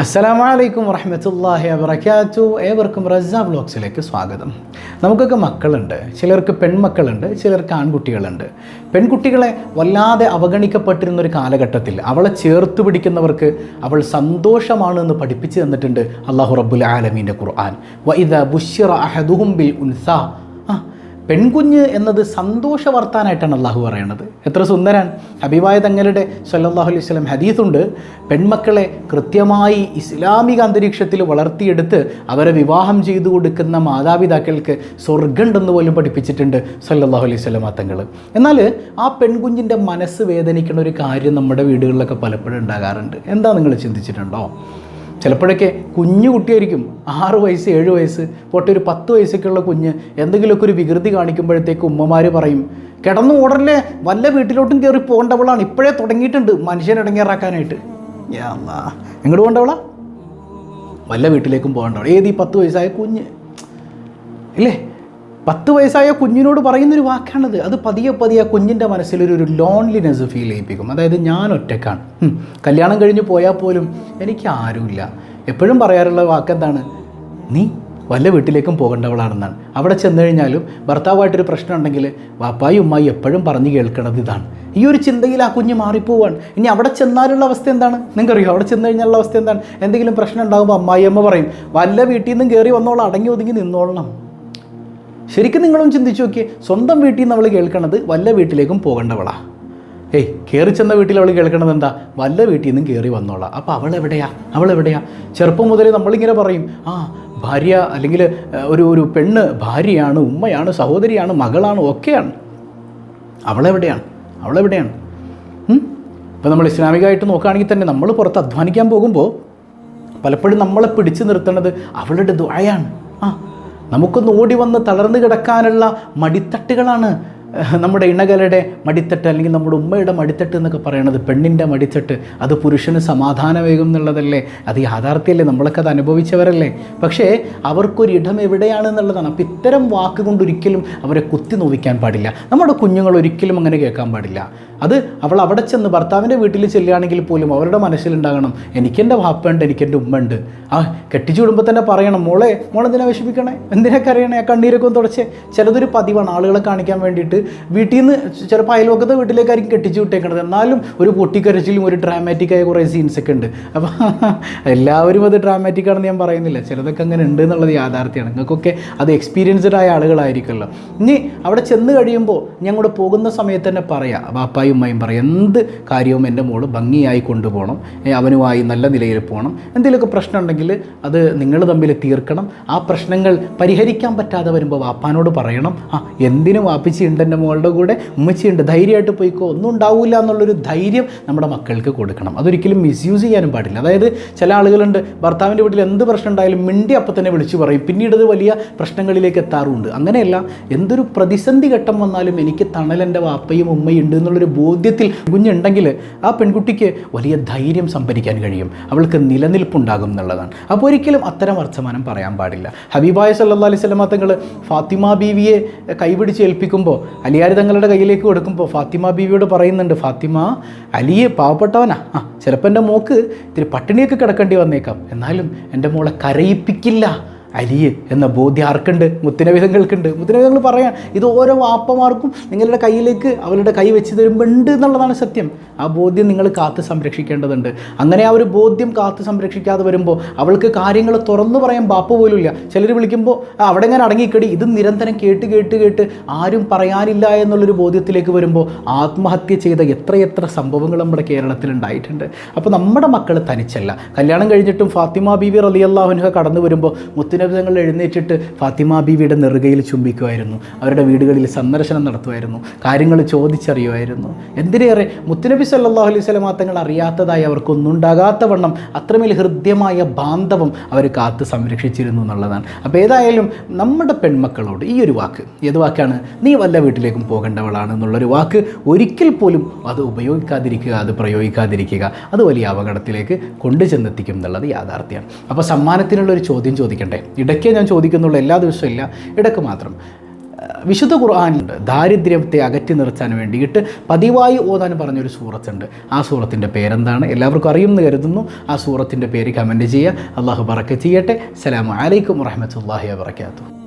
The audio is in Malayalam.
അസ്സലാമലൈക്കും വറഹമത്തല്ലാഹി വബർക്കാത്തു ഏവർക്കും റസ വ്ലോഗ്സിലേക്ക് സ്വാഗതം. നമുക്കൊക്കെ മക്കളുണ്ട്. ചിലർക്ക് പെൺമക്കളുണ്ട് ചിലർക്ക് ആൺകുട്ടികളുണ്ട്. പെൺകുട്ടികളെ വല്ലാതെ അവഗണിക്കപ്പെട്ടിരുന്ന ഒരു കാലഘട്ടത്തിൽ അവളെ ചേർത്ത് പിടിക്കുന്നവർക്ക് അവൾ സന്തോഷമാണ് എന്ന് പഠിപ്പിച്ചു തന്നിട്ടുണ്ട് അള്ളാഹു റബ്ബുൽ ആലമീന്റെ ഖുർആൻ. ബുഷിറ അഹദുഹും ബിൽ ഉൻസ. പെൺകുഞ്ഞ് എന്നത് സന്തോഷ വർത്താനായിട്ടാണ് അള്ളാഹു പറയണത്. എത്ര സുന്ദരാൻ. അഭിവായ തങ്ങളുടെ സല്ലാഹു അലൈഹി വസല്ലം ഹദീസുണ്ട്. പെൺമക്കളെ കൃത്യമായി ഇസ്ലാമിക അന്തരീക്ഷത്തിൽ വളർത്തിയെടുത്ത് അവരെ വിവാഹം ചെയ്തു കൊടുക്കുന്ന മാതാപിതാക്കൾക്ക് സ്വർഗമുണ്ടെന്ന് പോലും പഠിപ്പിച്ചിട്ടുണ്ട് സല്ലാഹു അലൈഹി വസല്ലം തങ്ങൾ എന്നാൽ ആ പെൺകുഞ്ഞിന്റെ മനസ്സ് വേദനിക്കുന്ന ഒരു കാര്യം നമ്മുടെ വീടുകളിലൊക്കെ പലപ്പോഴും ഉണ്ടാകാറുണ്ട്. എന്താ നിങ്ങൾ ചിന്തിച്ചിട്ടുണ്ടോ? ചിലപ്പോഴൊക്കെ കുഞ്ഞു കുട്ടിയായിരിക്കും. ആറ് വയസ്സ് ഏഴ് വയസ്സ് പോട്ടെ ഒരു പത്ത് വയസ്സൊക്കെയുള്ള കുഞ്ഞ് എന്തെങ്കിലുമൊക്കെ ഒരു വികൃതി കാണിക്കുമ്പോഴത്തേക്ക് ഉമ്മമാർ പറയും കിടന്നു ഓടല്ലേ വല്ല വീട്ടിലോട്ടും കയറി പോകേണ്ടവളാണ്. ഇപ്പോഴേ തുടങ്ങിയിട്ടുണ്ട് മനുഷ്യനെ ഇടങ്ങേറാക്കാനായിട്ട്. എങ്ങോട്ട് പോകേണ്ടവളാ? വല്ല വീട്ടിലേക്കും പോകേണ്ടവൾ ഏത് ഈ പത്ത് വയസ്സായ കുഞ്ഞ്? ഇല്ലേ? പത്ത് വയസ്സായ കുഞ്ഞിനോട് പറയുന്നൊരു വാക്കാണത്. അത് പതിയെ പതിയെ കുഞ്ഞിന്റെ മനസ്സിലൊരു ഒരു ലോൺലിനെസ് ഫീൽ ചെയ്യിപ്പിക്കും. അതായത് ഞാൻ ഒറ്റക്കാണ്. കല്യാണം കഴിഞ്ഞ് പോയാൽ പോലും എനിക്ക് ആരുമില്ല. എപ്പോഴും പറയാറുള്ള വാക്കെന്താണ്? നീ വല്ല വീട്ടിലേക്കും പോകേണ്ടവളാണെന്നാണ്. അവിടെ ചെന്ന് കഴിഞ്ഞാലും ഭർത്താവായിട്ടൊരു പ്രശ്നം ഉണ്ടെങ്കിൽ വാപ്പായി ഉമ്മായി എപ്പോഴും പറഞ്ഞു കേൾക്കണത് ഇതാണ്. ഈ ഒരു ചിന്തയിൽ ആ കുഞ്ഞ് മാറിപ്പോവാണ്. ഇനി അവിടെ ചെന്നാലുള്ള അവസ്ഥ എന്താണ്? നിങ്ങൾക്കറിയോ? അവിടെ ചെന്ന് കഴിഞ്ഞാലുള്ള അവസ്ഥ എന്താണ്? എന്തെങ്കിലും പ്രശ്നം ഉണ്ടാകുമ്പോൾ അമ്മായി അമ്മ പറയും വല്ല വീട്ടിൽ നിന്നും കയറി വന്നോളാം. അടങ്ങി ഒതുങ്ങി നിന്നോളണം. ശരിക്കും നിങ്ങളും ചിന്തിച്ചു നോക്കിയേ സ്വന്തം വീട്ടിൽ നിന്ന് അവൾ കേൾക്കണത് വല്ല വീട്ടിലേക്കും പോകേണ്ടവളാ. ഏയ് കയറി ചെന്ന വീട്ടിൽ അവൾ കേൾക്കണത് എന്താ? വല്ല വീട്ടിൽ നിന്നും കയറി വന്നോളാം. അപ്പോൾ അവൾ എവിടെയാ? അവൾ എവിടെയാ? ചെറുപ്പം മുതലേ നമ്മളിങ്ങനെ പറയും ആ ഭാര്യ അല്ലെങ്കിൽ ഒരു ഒരു പെണ്ണ് ഭാര്യയാണ് ഉമ്മയാണ് സഹോദരിയാണ് മകളാണ് ഒക്കെയാണ്. അവളെവിടെയാണ് അവളെവിടെയാണ് ഇപ്പോൾ നമ്മൾ ഇസ്ലാമികമായിട്ട് നോക്കുകയാണെങ്കിൽ തന്നെ നമ്മൾ പുറത്ത് അധ്വാനിക്കാൻ പോകുമ്പോൾ പലപ്പോഴും നമ്മളെ പിടിച്ചു നിർത്തുന്നത് അവളുടെ ദ്വായാണ് ആ നമുക്കൊന്ന് ഓടി വന്ന് തളർന്നു കിടക്കാനുള്ള മടിത്തട്ടുകളാണ് നമ്മുടെ ഇണകളുടെ മടിത്തട്ട് അല്ലെങ്കിൽ നമ്മുടെ ഉമ്മയുടെ മടിത്തട്ട് എന്നൊക്കെ പറയണത് പെണ്ണിന്റെ മടിത്തട്ട്. അത് പുരുഷന് സമാധാനമേകും എന്നുള്ളതല്ലേ? അത് യാഥാർത്ഥ്യമല്ലേ? നമ്മളൊക്കെ അത് അനുഭവിച്ചവരല്ലേ? പക്ഷേ അവർക്കൊരിടം എവിടെയാണെന്നുള്ളതാണ് അപ്പോൾ ഇത്തരം വാക്കുകൊണ്ട് ഒരിക്കലും അവരെ കുത്തി നോവിക്കാൻ പാടില്ല. നമ്മുടെ കുഞ്ഞുങ്ങൾ ഒരിക്കലും അങ്ങനെ കേൾക്കാൻ പാടില്ല. അത് അവൾ അവിടെ ചെന്ന് ഭർത്താവിന്റെ വീട്ടിൽ ചെല്ലുകയാണെങ്കിൽ പോലും അവരുടെ മനസ്സിലുണ്ടാകണം എനിക്കെന്റെ വാപ്പയുണ്ട് എനിക്കെന്റെ ഉമ്മ ഉണ്ട് ആ കെട്ടിച്ചു വിടുമ്പോൾ തന്നെ പറയണം മോളെ മോളെന്തിനാ വിഷമിക്കണേ? എന്തിനാ കരയണേ? ആ കണ്ണീരൊക്കെ ഒന്ന് തുടച്ചേ. ചിലതൊരു പതിവാണ് ആളുകളെ കാണിക്കാൻ വേണ്ടിയിട്ട് വീട്ടിൽ നിന്ന് ചിലപ്പോൾ അയൽവക്കത്തെ വീട്ടിലേക്കായിരിക്കും കെട്ടിച്ചു വിട്ടേക്കണത്. എന്നാലും ഒരു പൊട്ടിക്കരച്ചിലും ഒരു ഡ്രാമാറ്റിക്കായ കുറേ സീൻസൊക്കെ ഉണ്ട്. അപ്പോൾ എല്ലാവരും അത് ഡ്രാമാറ്റിക് ആണെന്ന് ഞാൻ പറയുന്നില്ല. ചിലതൊക്കെ അങ്ങനെ ഉണ്ട് എന്നുള്ളത് യാഥാർത്ഥ്യമാണ്. നിങ്ങൾക്കൊക്കെ അത് എക്സ്പീരിയൻസ്ഡ് ആയ ആളുകളായിരിക്കുമല്ലോ ഇനി അവിടെ ചെന്ന് കഴിയുമ്പോൾ കൂടെ പോകുന്ന സമയത്ത് തന്നെ പറയാം. ബാപ്പായും ഉമ്മയും പറയാം. എന്ത് കാര്യവും എന്റെ മോൾ ഭംഗിയായി കൊണ്ടുപോകണം. അവനുമായി നല്ല നിലയിൽ പോകണം. എന്തെങ്കിലുമൊക്കെ പ്രശ്നം ഉണ്ടെങ്കിൽ അത് നിങ്ങൾ തമ്മിൽ തീർക്കണം. ആ പ്രശ്നങ്ങൾ പരിഹരിക്കാൻ പറ്റാതെ വരുമ്പോൾ വാപ്പാനോട് പറയണം. ആ എന്തിനും വാപ്പിച്ചി ഉണ്ട് എന്റെ മോളുടെ കൂടെ ഉമ്മച്ചിയുണ്ട്. ധൈര്യമായിട്ട് പോയിക്കോ. ഒന്നും ഉണ്ടാവില്ല എന്നുള്ളൊരു ധൈര്യം നമ്മുടെ മക്കൾക്ക് കൊടുക്കണം. അതൊരിക്കലും മിസ്യൂസ് ചെയ്യാനും പാടില്ല. അതായത് ചില ആളുകളുണ്ട് ഭർത്താവിന്റെ വീട്ടിൽ എന്ത് പ്രശ്നം ഉണ്ടായാലും മിണ്ടി അപ്പം തന്നെ വിളിച്ചു പറയും. പിന്നീട് അത് വലിയ പ്രശ്നങ്ങളിലേക്ക് എത്താറുണ്ട്. അങ്ങനെയല്ല എന്തൊരു പ്രതിസന്ധി ഘട്ടം വന്നാലും എനിക്ക് തണൽ എന്റെ വാപ്പയും ഉമ്മയും ഉണ്ട് എന്നുള്ളൊരു ബോധ്യത്തിൽ കുഞ്ഞുണ്ടെങ്കിൽ ആ പെൺകുട്ടിക്ക് വലിയ ധൈര്യം സംഭരിക്കാൻ കഴിയും. അവൾക്ക് നിലനിൽപ്പുണ്ടാകും എന്നുള്ളതാണ്. അപ്പോൾ ഒരിക്കലും അത്തരം വർത്തമാനം പറയാൻ പാടില്ല. ഹബീബായ സല്ലാ അലൈഹി സ്വലമ ഫാത്തിമ ബീവിയെ കൈപിടിച്ച് ഏൽപ്പിക്കുമ്പോൾ അലിയാർ തങ്ങളുടെ കയ്യിലേക്ക് കൊടുക്കുമ്പോൾ ഫാത്തിമ ബീവിയോട് പറയുന്നുണ്ട് ഫാത്തിമ അലിയെ പാവപ്പെട്ടവനാ. ആ ചിലപ്പോൾ എന്റെ മോക്ക് ഇത്തിരി പട്ടിണിയൊക്കെ കിടക്കേണ്ടി വന്നേക്കാം. എന്നാലും എന്റെ മോളെ കരയിപ്പിക്കില്ല. അലിയ് എന്ന ബോധ്യം ആർക്കുണ്ട്? മുത്തിനവിധങ്ങൾക്കുണ്ട് മുത്തിനവിധങ്ങൾ പറയാം ഇത് ഓരോ വാപ്പമാർക്കും നിങ്ങളുടെ കയ്യിലേക്ക് അവരുടെ കൈ വെച്ച് തരുമ്പോൾ ഉണ്ട് എന്നുള്ളതാണ് സത്യം. ആ ബോധ്യം നിങ്ങൾ കാത്ത് സംരക്ഷിക്കേണ്ടതുണ്ട്. അങ്ങനെ ആ ഒരു ബോധ്യം കാത്ത് സംരക്ഷിക്കാതെ വരുമ്പോൾ അവൾക്ക് കാര്യങ്ങൾ തുറന്നു പറയാൻ ബാപ്പ പോലുമില്ല. ചിലർ വിളിക്കുമ്പോൾ "ആ, അവിടെ ഇങ്ങനെ അടങ്ങിക്കടി. ഇത് നിരന്തരം കേട്ട് കേട്ട് കേട്ട് ആരും പറയാനില്ല എന്നുള്ളൊരു ബോധ്യത്തിലേക്ക് വരുമ്പോൾ ആത്മഹത്യ ചെയ്ത എത്രയെത്ര സംഭവങ്ങൾ നമ്മുടെ കേരളത്തിൽ ഉണ്ടായിട്ടുണ്ട്. അപ്പോൾ നമ്മുടെ മക്കൾ തനിച്ചല്ല. കല്യാണം കഴിഞ്ഞിട്ടും ഫാത്തിമ ബീവി റലിയല്ലാഹുനുഹ കടന്നു വരുമ്പോൾ മുത്തുനബിതങ്ങൾ എഴുന്നേറ്റിട്ട് ഫാത്തിമ ബീവിയുടെ നെറുകയിൽ ചുംബിക്കുമായിരുന്നു. അവരുടെ വീടുകളിൽ സന്ദർശനം നടത്തുമായിരുന്നു. കാര്യങ്ങൾ ചോദിച്ചറിയുമായിരുന്നു. എന്തിനേറെ? മുത്തുനബി സല്ലാഹു അലൈഹി സ്വലമാ തങ്ങൾ അറിയാത്തതായി അവർക്കൊന്നുണ്ടാകാത്ത വണ്ണം അത്രമേൽ ഹൃദ്യമായ ബാന്ധവം അവർ കാത്ത് സംരക്ഷിച്ചിരുന്നു എന്നുള്ളതാണ്. അപ്പോൾ ഏതായാലും നമ്മുടെ പെൺമക്കളോട് ഈ ഒരു വാക്ക് ഏത് വാക്കാണ്? നീ വല്ല വീട്ടിലേക്കും പോകേണ്ടവളാണ് എന്നുള്ളൊരു വാക്ക് ഒരിക്കൽ പോലും അത് ഉപയോഗിക്കാതിരിക്കുക അത് പ്രയോഗിക്കാതിരിക്കുക അത് വലിയ അപകടത്തിലേക്ക് കൊണ്ടുചെന്നെത്തിക്കും എന്നുള്ളത് യാഥാർത്ഥ്യമാണ്. അപ്പോൾ സമ്മാനത്തിനുള്ള ഒരു ചോദ്യം ചോദിക്കണ്ടേ? ഇടയ്ക്കേ ഞാൻ ചോദിക്കുന്നുള്ളൂ എല്ലാ ദിവസവും ഇല്ല. ഇടയ്ക്ക് മാത്രം. വിശുദ്ധ ഖുർആാനുണ്ട് ദാരിദ്ര്യത്തെ അകറ്റി നിർത്താൻ വേണ്ടിയിട്ട് പതിവായി ഓതാൻ പറഞ്ഞൊരു സൂറത്തുണ്ട്. ആ സൂറത്തിന്റെ പേരെന്താണ്? എല്ലാവർക്കും അറിയുമെന്ന് കരുതുന്നു. ആ സൂറത്തിന്റെ പേര് കമന്റ് ചെയ്യുക. അള്ളാഹു ബറക്കത്ത് ചെയ്യട്ടെ. അസ്സലാമു അലൈക്കും വറഹമത്തല്ലാഹി വാബർക്കാത്തു